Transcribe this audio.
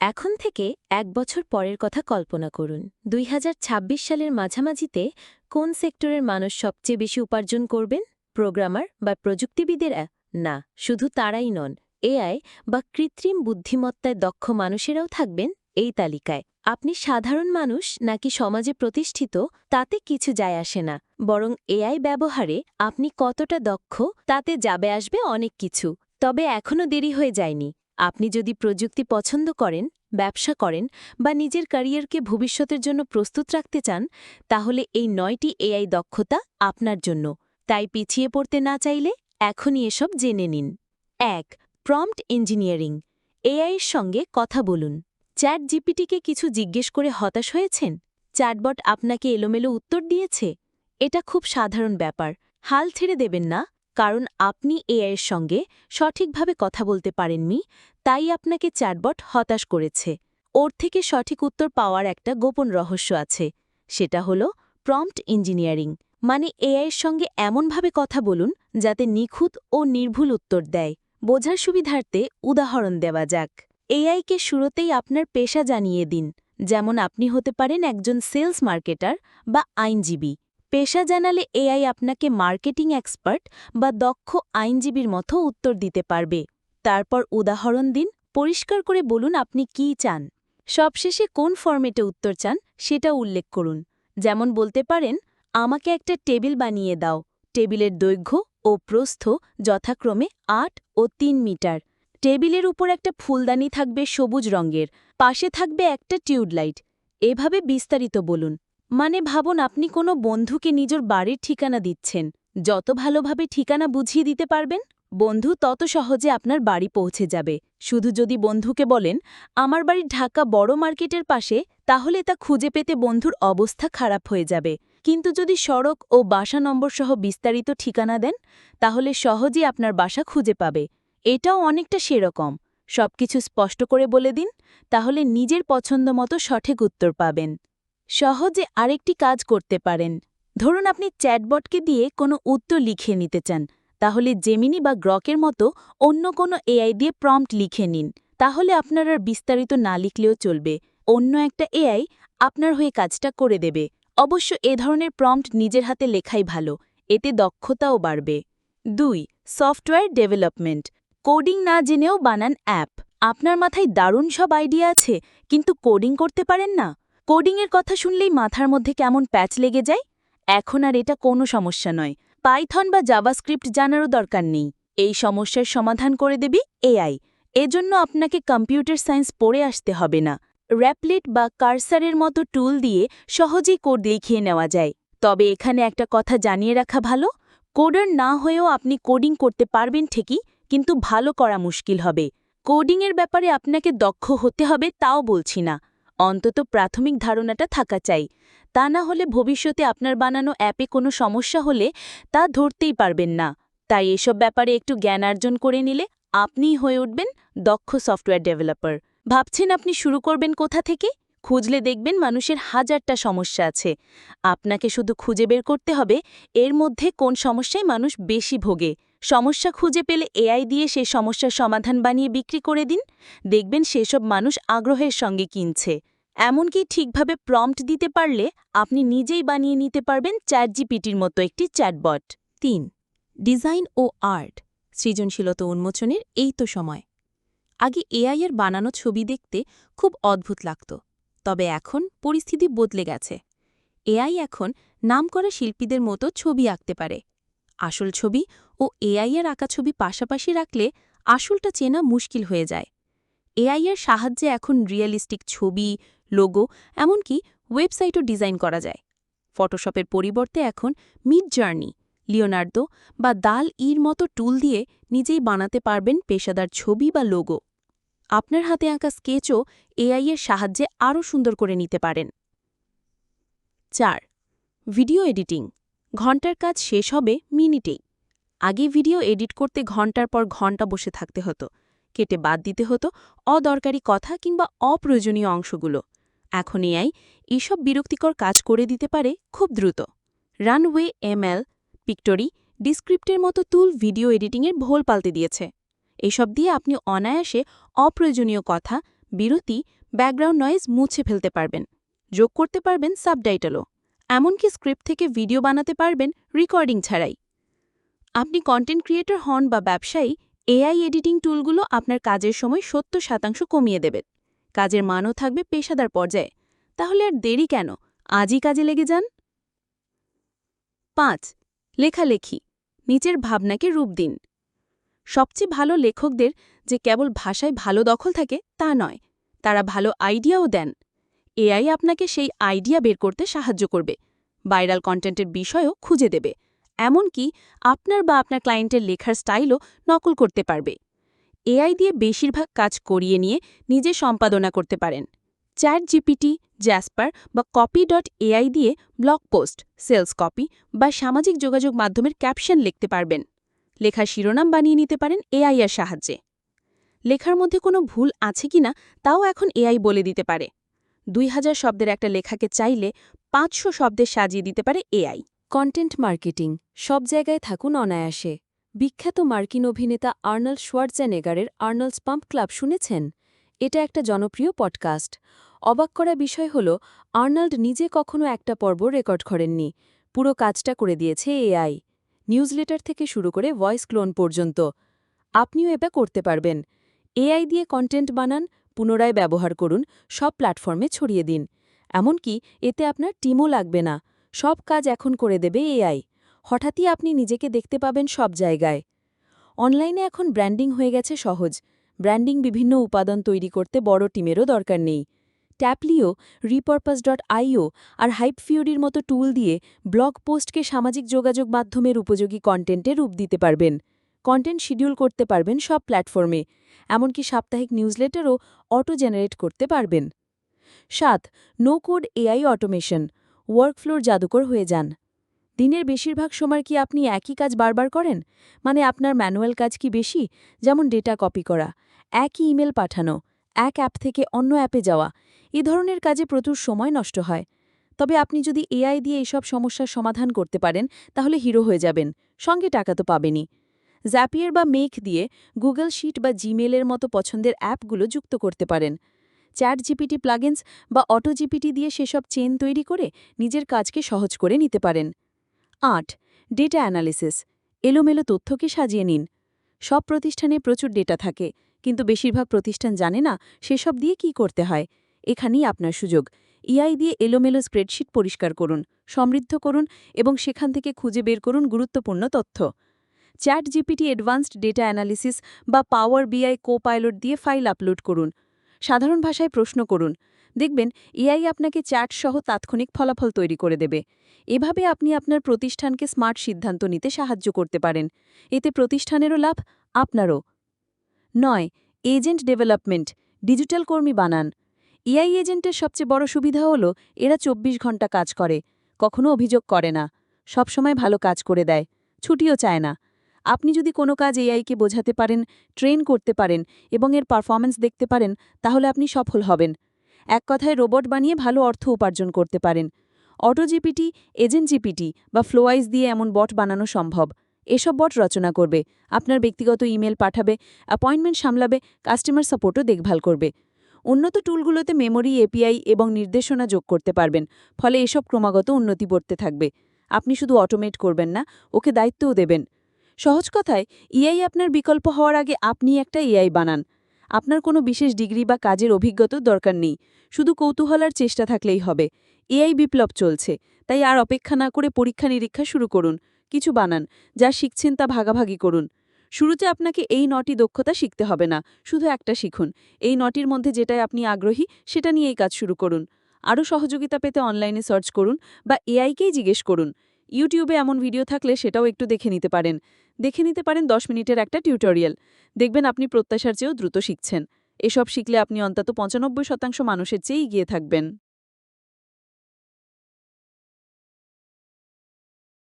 এখন থেকে এক বছর পরের কথা কল্পনা করুন। দুই হাজার ছাব্বিশ সালের মাঝামাঝিতে কোন সেক্টরের মানুষ সবচেয়ে বেশি উপার্জন করবেন? প্রোগ্রামার বা প্রযুক্তিবিদেরা? না, শুধু তারাই নন। এআই বা কৃত্রিম বুদ্ধিমত্তায় দক্ষ মানুষেরাও থাকবেন এই তালিকায়। আপনি সাধারণ মানুষ নাকি সমাজে প্রতিষ্ঠিত, তাতে কিছু যায় আসে না। বরং এআই ব্যবহারে আপনি কতটা দক্ষ, তাতে যাবে আসবে অনেক কিছু। তবে এখনও দেরি হয়ে যায়নি। আপনি যদি প্রযুক্তি পছন্দ করেন, ব্যবসা করেন বা নিজের ক্যারিয়ারকে ভবিষ্যতের জন্য প্রস্তুত রাখতে চান, তাহলে এই নয়টি এআই দক্ষতা আপনার জন্য। তাই পিছিয়ে পড়তে না চাইলে এখনই এসব জেনে নিন। এক, প্রম্পট ইঞ্জিনিয়ারিং। এআইয়ের সঙ্গে কথা বলুন। চ্যাট জিপিটিকে কিছু জিজ্ঞেস করে হতাশ হয়েছেন? চ্যাটবট আপনাকে এলোমেলো উত্তর দিয়েছে? এটা খুব সাধারণ ব্যাপার। হাল ছেড়ে দেবেন না। কারণ আপনি এআইয়ের সঙ্গে সঠিকভাবে কথা বলতে পারেননি, তাই আপনাকে চ্যাটবট হতাশ করেছে। ওর থেকে সঠিক উত্তর পাওয়ার একটা গোপন রহস্য আছে, সেটা হলো প্রম্পট ইঞ্জিনিয়ারিং। মানে এআইয়ের সঙ্গে এমনভাবে কথা বলুন, যাতে নিখুঁত ও নির্ভুল উত্তর দেয়। বোঝার সুবিধার্থে উদাহরণ দেওয়া যাক। এআইকে শুরুতেই আপনার পেশা জানিয়ে দিন, যেমন আপনি হতে পারেন একজন সেলস মার্কেটার বা আইনজীবী। পেশা জানালে এআই আপনাকে মার্কেটিং এক্সপার্ট বা দক্ষ আইনজীবীর মতো উত্তর দিতে পারবে। তারপর উদাহরণ দিন, পরিষ্কার করে বলুন আপনি কি চান। সবশেষে কোন ফরম্যাটে উত্তর চান সেটা উল্লেখ করুন। যেমন বলতে পারেন, আমাকে একটা টেবিল বানিয়ে দাও। টেবিলের দৈর্ঘ্য ও প্রস্থ যথাক্রমে আট ও তিন মিটার। টেবিলের উপর একটা ফুলদানি থাকবে সবুজ রঙের, পাশে থাকবে একটা টিউবলাইট। এভাবে বিস্তারিত বলুন। মানে ভাবুন আপনি কোনো বন্ধুকে নিজের বাড়ির ঠিকানা দিচ্ছেন। যত ভালোভাবে ঠিকানা বুঝিয়ে দিতে পারবেন, বন্ধু তত সহজে আপনার বাড়ি পৌঁছে যাবে। শুধু যদি বন্ধুকে বলেন, আমার বাড়ি ঢাকা বড় মার্কেটের পাশে তাহলে তা খুঁজে পেতে বন্ধুর অবস্থা খারাপ হয়ে যাবে। কিন্তু যদি সড়ক ও বাসা নম্বর সহ বিস্তারিত ঠিকানা দেন, তাহলে সহজেই আপনার বাসা খুঁজে পাবে। এটাও অনেকটা সেরকম। সবকিছু স্পষ্ট করে বলে দিন, তাহলে নিজের পছন্দ মতো সঠিক উত্তর পাবেন। সহজে আরেকটি কাজ করতে পারেন। ধরুন আপনি চ্যাটবটকে দিয়ে কোনো উত্তর লিখে নিতে চান, তাহলে জেমিনি বা গ্রকের মতো অন্য কোনো এআই দিয়ে প্রম্পট লিখে নিন। তাহলে আপনার আর বিস্তারিত না লিখলেও চলবে। অন্য একটা এআই আপনার হয়ে কাজটা করে দেবে। অবশ্য এ ধরনের প্রম্পট নিজের হাতে লেখাই ভালো, এতে দক্ষতাও বাড়বে। দুই সফটওয়্যার ডেভেলপমেন্ট কোডিং না জেনেও বানান অ্যাপ আপনার মাথায় দারুণ সব আইডিয়া আছে, কিন্তু কোডিং করতে পারেন না? কোডিংয়ের কথা শুনলেই মাথার মধ্যে কেমন প্যাচ লেগে যায়? এখন আর এটা কোনো সমস্যা নয়। পাইথন বা জাভাস্ক্রিপ্ট জানারও দরকার নেই। এই সমস্যার সমাধান করে দেবি এআই। এজন্য আপনাকে কম্পিউটার সায়েন্স পড়ে আসতে হবে না। র্যাপলেট বা কার্সারের মতো টুল দিয়ে সহজেই কোড লিখিয়ে নেওয়া যায়। তবে এখানে একটা কথা জানিয়ে রাখা ভালো। কোডার না হয়েও আপনি কোডিং করতে পারবেন ঠিকই, কিন্তু ভালো করা মুশকিল হবে। কোডিংয়ের ব্যাপারে আপনাকে দক্ষ হতে হবে তাও বলছি না। অন্তত প্রাথমিক ধারণাটা থাকা চাই। তা না হলে ভবিষ্যতে আপনার বানানো অ্যাপে কোনো সমস্যা হলে তা ধরতেই পারবেন না। তাই এসব ব্যাপারে একটু জ্ঞানার্জন করে নিলে আপনিই হয়ে উঠবেন দক্ষ সফটওয়্যার ডেভেলপার। ভাবছেন আপনি শুরু করবেন কোথা থেকে? খুঁজলে দেখবেন মানুষের হাজারটা সমস্যা আছে। আপনাকে শুধু খুঁজে বের করতে হবে এর মধ্যে কোন সমস্যায় মানুষ বেশি ভোগে। সমস্যা খুঁজে পেলে এআই দিয়ে সে সমস্যার সমাধান বানিয়ে বিক্রি করে দিন। দেখবেন সেসব মানুষ আগ্রহের সঙ্গে কিনছে। এমনকি ঠিকভাবে প্রম্পট দিতে পারলে আপনি নিজেই বানিয়ে নিতে পারবেন চ্যাট জিপিটির মতো একটি চ্যাটবট। তিন, ডিজাইন ও আর্ট, সৃজনশীলতা উন্মোচনের এই তো সময়। আগে এআইয়ের বানানো ছবি দেখতে খুব অদ্ভুত লাগত, তবে এখন পরিস্থিতি বদলে গেছে। এআই এখন নামকরা শিল্পীদের মতো ছবি আঁকতে পারে। আসল ছবি ও এআইয়ের আঁকা ছবি পাশাপাশি রাখলে আসলটা চেনা মুশকিল হয়ে যায়। এআইয়ের সাহায্যে এখন রিয়েলিস্টিক ছবি লোগো এমনকি ওয়েবসাইটও ডিজাইন করা যায়। ফটোশপের পরিবর্তে এখন মিড জার্নি লিওনার্দো বা দাল ইর মতো টুল দিয়ে নিজেই বানাতে পারবেন পেশাদার ছবি বা লোগো আপনার হাতে আঁকা স্কেচও এআইয়ের সাহায্যে আরও সুন্দর করে নিতে পারেন। চার ভিডিও এডিটিং ঘণ্টার কাজ শেষ হবে মিনিটেই। আগে ভিডিও এডিট করতে ঘণ্টার পর ঘণ্টা বসে থাকতে হতো। কেটে বাদ দিতে হতো অদরকারি কথা কিংবা অপ্রয়োজনীয় অংশগুলো। এখন এআই এসব বিরক্তিকর কাজ করে দিতে পারে খুব দ্রুত। রানওয়ে এমএল পিক্টোরি, ডিসক্রিপ্টের মতো তুল ভিডিও এডিটিংয়ের ভোল পাল্টে দিয়েছে। এসব দিয়ে আপনি অনায়াসে অপ্রয়োজনীয় কথা, বিরতি, ব্যাকগ্রাউন্ড নয়েজ মুছে ফেলতে পারবেন। যোগ করতে পারবেন সাবটাইটেলও। এমনকি স্ক্রিপ্ট থেকে ভিডিও বানাতে পারবেন রেকর্ডিং ছাড়াই। আপনি কন্টেন্ট ক্রিয়েটর হন বা ব্যবসায়ী এআই এডিটিং টুলগুলো আপনার কাজের সময় সত্তর শতাংশ কমিয়ে দেবে। কাজের মানও থাকবে পেশাদার পর্যায়ে। তাহলে আর দেরি কেন? আজই কাজে লেগে যান? পাঁচ, লেখালেখি। নিচের ভাবনাকে রূপ দিন। সবচেয়ে ভালো লেখকদের যে কেবল ভাষায় ভালো দখল থাকে, তা নয়। তারা ভালো আইডিয়াও দেন। এআই আপনাকে সেই আইডিয়া বের করতে সাহায্য করবে। ভাইরাল কন্টেন্টের বিষয়ও খুঁজে দেবে। এমনকি আপনার বা আপনার ক্লায়েন্টের লেখার স্টাইলও নকল করতে পারবে। এআই দিয়ে বেশিরভাগ কাজ করিয়ে নিয়ে নিজে সম্পাদনা করতে পারেন। চ্যাট জিপিটি জ্যাসপার বা কপি ডট এআই দিয়ে ব্লগ পোস্ট সেলস কপি বা সামাজিক যোগাযোগ মাধ্যমের ক্যাপশন লিখতে পারবেন। লেখার শিরোনাম বানিয়ে নিতে পারেন এআই এর সাহায্যে। লেখার মধ্যে কোনো ভুল আছে কিনা তাও এখন এআই বলে দিতে পারে। দুই হাজার শব্দের একটা লেখাকে চাইলে পাঁচশো শব্দে সাজিয়ে দিতে পারে এআই কন্টেন্ট মার্কেটিং, সব জায়গায় থাকুন অনায়াসে। বিখ্যাত মার্কিন অভিনেতা আর্নল্ড শোয়ার্টজ্যানেগারের আর্নল্ডস পাম্প ক্লাব শুনেছেন? এটা একটা জনপ্রিয় পডকাস্ট। অবাক করা বিষয় হল, আর্নল্ড নিজে কখনো একটা পর্ব রেকর্ড করেননি। পুরো কাজটা করে দিয়েছে এআই নিউজলেটার থেকে শুরু করে ভয়েস ক্লোন পর্যন্ত। আপনিও এটা করতে পারবেন। এআই দিয়ে কন্টেন্ট বানান, পুনরায় ব্যবহার করুন, সব প্ল্যাটফর্মে ছড়িয়ে দিন। এমনকি এতে আপনার টিমও লাগবে না। সব কাজ এখন করে দেবে এআই। হঠাৎই আপনি নিজেকে দেখতে পাবেন সব জায়গায়। অনলাইনে এখন ব্র্যান্ডিং হয়ে গেছে সহজ। ব্র্যান্ডিং বিভিন্ন উপাদান তৈরি করতে বড় টিমেরও দরকার নেই। ট্যাপলিও রিপারপাস ডট আইও আর হাইপ ফিউরির মতো টুল দিয়ে ব্লগ পোস্টকে সামাজিক যোগাযোগ মাধ্যমের উপযোগী কন্টেন্টে রূপ দিতে পারবেন। কন্টেন্ট শিডিউল করতে পারবেন সব প্ল্যাটফর্মে এমনকি সাপ্তাহিক নিউজলেটারও অটো জেনারেট করতে পারবেন। সাত নো কোড এআই অটোমেশন ওয়ার্কফ্লোর জাদুকর হয়ে যান। দিনের বেশিরভাগ সময় কি আপনি একই কাজ বারবার করেন? মানে আপনার ম্যানুয়াল কাজ কি বেশি? যেমন ডেটা কপি করা, একই ইমেল পাঠানো, এক অ্যাপ থেকে অন্য অ্যাপে যাওয়া, এ ধরনের কাজে প্রচুর সময় নষ্ট হয়। তবে আপনি যদি এআই দিয়ে এসব সমস্যার সমাধান করতে পারেন, তাহলে হিরো হয়ে যাবেন, সঙ্গে টাকা তো পাবেনই। জ্যাপিয়ার বা মেক দিয়ে গুগল শিট বা জিমেলের মতো পছন্দের অ্যাপগুলো যুক্ত করতে পারেন। চ্যাট জিপিটি প্লাগিনস বা অটো জিপিটি দিয়ে সেসব চেন তৈরি করে নিজের কাজকে সহজ করে নিতে পারেন। আট, ডেটা অ্যানালিসিস। এলোমেলো তথ্যকে সাজিয়ে নিন। সব প্রতিষ্ঠানে প্রচুর ডেটা থাকে, কিন্তু বেশিরভাগ প্রতিষ্ঠান জানে না সেসব দিয়ে কি করতে হয়। এখানেই আপনার সুযোগ। ইআই দিয়ে এলোমেলো স্প্রেডশিট পরিষ্কার করুন, সমৃদ্ধ করুন এবং সেখান থেকে খুঁজে বের করুন গুরুত্বপূর্ণ তথ্য। Chat GPT advanced data analysis বা পাওয়ার বিআই কোপাইলট দিয়ে ফাইল আপলোড করুন। সাধারণ ভাষায় প্রশ্ন করুন। দেখবেন এআই আপনাকে চ্যাট সহ তাৎক্ষণিক ফলাফল তৈরি করে দেবে। এভাবে আপনি আপনার প্রতিষ্ঠানকে স্মার্ট সিদ্ধান্ত নিতে সাহায্য করতে পারেন। এতে প্রতিষ্ঠানেরও লাভ, আপনারও। নয়, এজেন্ট ডেভেলপমেন্ট, ডিজিটাল কর্মী বানান। এআই এজেন্টের সবচেয়ে বড় সুবিধা হল, এরা ২৪ ঘণ্টা কাজ করে, কখনো অভিযোগ করে না। সবসময় ভালো কাজ করে দেয়, ছুটিও চায় না। আপনি যদি কোনো কাজ এআইকে বোঝাতে পারেন ট্রেন করতে পারেন এবং এর পারফরম্যান্স দেখতে পারেন, তাহলে আপনি সফল হবেন। এক কথায় রোবট বানিয়ে ভালো অর্থ উপার্জন করতে পারেন। অটো জিপিটি এজেন্ট জিপিটি বা ফ্লোয়াইজ দিয়ে এমন বট বানানো সম্ভব। এসব বট রচনা করবে, আপনার ব্যক্তিগত ইমেল পাঠাবে অ্যাপয়েন্টমেন্ট সামলাবে কাস্টমার সাপোর্টও দেখভাল করবে। উন্নত টুলগুলোতে মেমোরি এপিআই এবং নির্দেশনা যোগ করতে পারবেন, ফলে এসব ক্রমাগত উন্নতি করতে থাকবে। আপনি শুধু অটোমেট করবেন না, ওকে দায়িত্বও দেবেন। সহজ কথায় ইআই আপনার বিকল্প হওয়ার আগে আপনি একটা এআই বানান। আপনার কোনো বিশেষ ডিগ্রি বা কাজের অভিজ্ঞতার দরকার নেই। শুধু কৌতূহলার চেষ্টা থাকলেই হবে। এআই বিপ্লব চলছে, তাই আর অপেক্ষা না করে পরীক্ষা নিরীক্ষা শুরু করুন। কিছু বানান, যা শিখছেন তা ভাগাভাগি করুন। শুরুতে আপনাকে এই নটি দক্ষতা শিখতে হবে না, শুধু একটা শিখুন। এই নটির মধ্যে যেটায় আপনি আগ্রহী, সেটা নিয়েই কাজ শুরু করুন। আরও সহযোগিতা পেতে অনলাইনে সার্চ করুন বা এআইকেই জিজ্ঞেস করুন। ইউটিউবে এমন ভিডিও থাকলে সেটাও একটু দেখে নিতে পারেন। দেখে নিতে পারেন দশ মিনিটের একটা টিউটোরিয়াল। দেখবেন আপনি প্রত্যাশার চেয়েও দ্রুত শিখছেন। এসব শিখলে আপনি অন্তত পঁচানব্বই শতাংশ মানুষের চেয়েই গিয়ে থাকবেন।